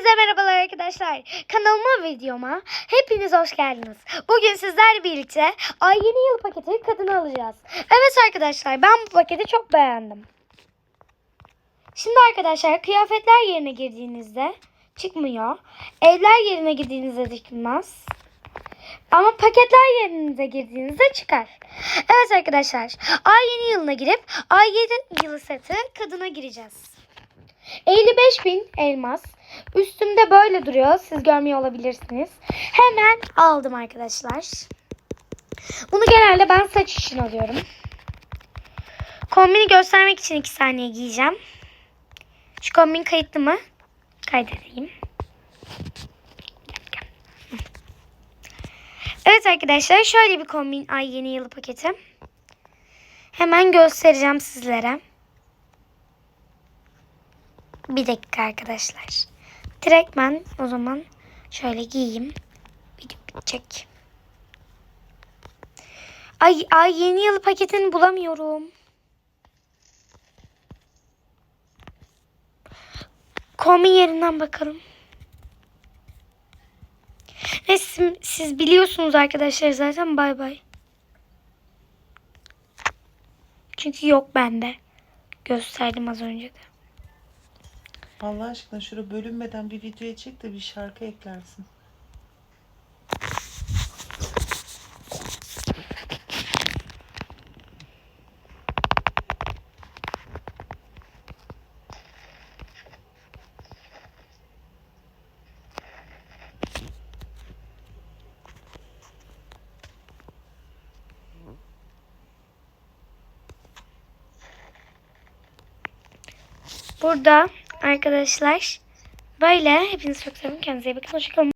Hepinize merhabalar arkadaşlar. Kanalıma videoma hepiniz hoş geldiniz. Bugün sizlerle birlikte ay yeni yıl paketi kadını alacağız. Evet arkadaşlar ben bu paketi çok beğendim. Şimdi arkadaşlar kıyafetler yerine girdiğinizde çıkmıyor. Evler yerine girdiğinizde çıkmaz. Ama paketler yerinize girdiğinizde çıkar. Evet arkadaşlar ay yeni yılına girip ay yeni yılı seti kadına gireceğiz. 55 bin elmas. Üstümde böyle duruyor. Siz görmüyor olabilirsiniz. Hemen aldım arkadaşlar. Bunu genelde ben saç için alıyorum. Kombini göstermek için 2 saniye giyeceğim. Şu kombin kayıtlı mı? Kaydedeyim. Evet arkadaşlar şöyle bir kombin ay yeni yılı paketi. Hemen göstereceğim sizlere. Bir dakika arkadaşlar. Direkt ben o zaman şöyle giyeyim. Video bitecek. Ay, ay yeni yıl paketini bulamıyorum. Kombin yerinden bakalım. Neyse siz biliyorsunuz arkadaşlar zaten bay bay. Çünkü yok bende. Gösterdim az önce de. Allah aşkına şurada bölünmeden bir videoya çek de bir şarkı eklersin. Burada arkadaşlar böyle hepinizi çok seviyorum. Kendinize iyi bakın. Hoşçakalın.